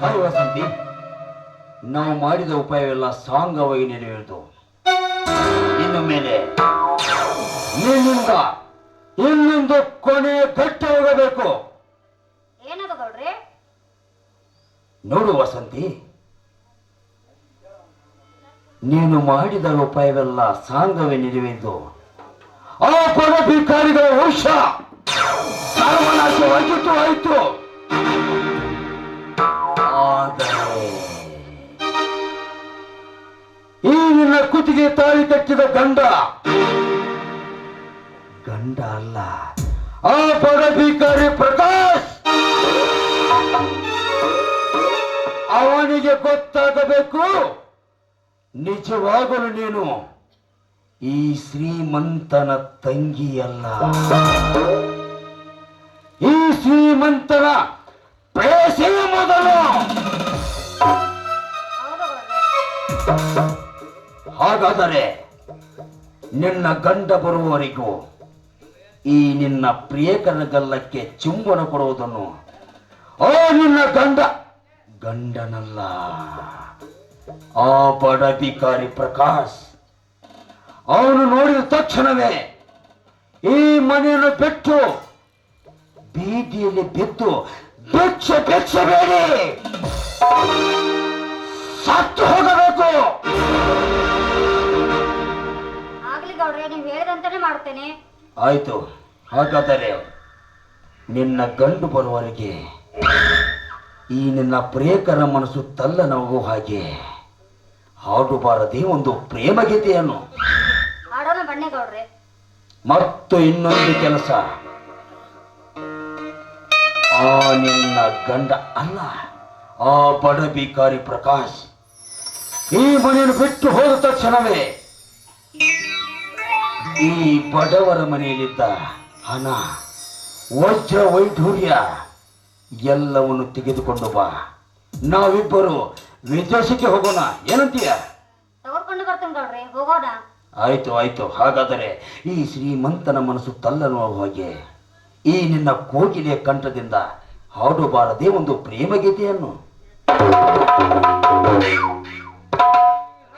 Hi Vasanthi ನಾವು ಮಾಡಿದ ಉಪಾಯವೆಲ್ಲ ಸಾಂಗವಾಗಿ ನೆರವೇರಿತು ಇನ್ನು ಮೇಲೆ ನಿನ್ನಿಂದ ಇನ್ನೊಂದು ಕೊನೆ ಬೆಟ್ಟ ಹೋಗಬೇಕು. ಏನದು ಗೌಡ್ರಿ? ನೋಡು ವಸಂತಿ ನೀನು ಮಾಡಿದ ಉಪಾಯವೆಲ್ಲ ಸಾಂಗವೇ ನೆರವೇರಿತು ಆ ಪರ ಭಿಕಾರಿಗಳ ವಂಶ ಸರ್ವನಾಶವಾಗಿತ್ತು ಆಯಿತು ನಿನ್ನ ಕುತ್ತಿಗೆ ತಾಳಿ ಕಟ್ಟಿದ ಗಂಡ. ಗಂಡ ಅಲ್ಲ. ಆ ಪದಾಧಿಕಾರಿ ಪ್ರಕಾಶ್. ಅವನಿಗೆ ಗೊತ್ತಾಗಬೇಕು. ನಿಜವಾಗಲು ನೀನು ಈ ಶ್ರೀಮಂತನ ತಂಗಿಯಲ್ಲ. ಈ ಶ್ರೀಮಂತನ ಪ್ರೇಸೇ ಮೊದಲು. ಹಾಗಾದರೆ ನಿನ್ನ ಗಂಡ ಬರುವವರೆಗೂ ಈ ನಿನ್ನ ಪ್ರಿಯಕರ ಗಲ್ಲಕ್ಕೆ ಚುಂಬನ ಕೊಡುವುದನ್ನು, ಓ ನಿನ್ನ ಗಂಡ, ಗಂಡನಲ್ಲ. ಆ ಬಡ ಭಿಕಾರಿ ಪ್ರಕಾಶ್, ಅವನು ನೋಡಿದ ತಕ್ಷಣವೇ ಈ ಮನೆಯನ್ನು ಬಿಟ್ಟು ಬೀದಿಯಲ್ಲಿ ಬಿದ್ದು ಬೆಚ್ಚ ಬೆಚ್ಚಬೇಡಿ. ಸತ್ತು ಹೋಗಬೇಕು ಮಾಡ್ತೇನೆ ಆಯ್ತು ಹಾಗಾದರೆ ನಿನ್ನ ಗಂಡು ಬರುವವರೆಗೆ ಈ ನಿನ್ನ ಪ್ರಿಯಕರ ಮನಸ್ಸು ತಲ್ಲನವಗೂ ಹಾಗೆ ಹಾಡುಬಾರದೆ ಒಂದು ಪ್ರೇಮ ಗೀತೆಯನ್ನು. ಮತ್ತು ಇನ್ನೊಂದು ಕೆಲಸ. ಆ ನಿನ್ನ ಗಂಡ ಅಲ್ಲ ಆ ಬಡ ಭಿಕಾರಿ ಪ್ರಕಾಶ್ ಈ ಮನೆಯನ್ನು ಬಿಟ್ಟು ಹೋದ ತಕ್ಷಣವೇ ಈ ಬಡವರ ಮನೆಯಲ್ಲಿದ್ದ ಹಣ ವಜ್ರ ವೈಢೂರ್ಯ ಎಲ್ಲವನ್ನು ತೆಗೆದುಕೊಂಡು ಬಾ. ನಾವಿಬ್ಬರು ವಿದೇಶಕ್ಕೆ ಹೋಗೋಣ. ಏನಂತೀಯ? ತಗೊಂಡ್ಕೊಂಡು ಬರ್ತೇನೆ ಗೌಡ್ರಿ ಹೋಗೋಣ. ಆಯ್ತು ಆಯ್ತು. ಹಾಗಾದರೆ ಈ ಶ್ರೀಮಂತನ ಮನಸ್ಸು ತಲ್ಲನ್ನುವ ಹಾಗೆ. ಈ ನಿನ್ನ ಕೋಗಿಲೆಯ ಕಂಠದಿಂದ ಹಾಡಬಾರದೇ ಒಂದು ಪ್ರೇಮ ಗೀತೆಯನ್ನು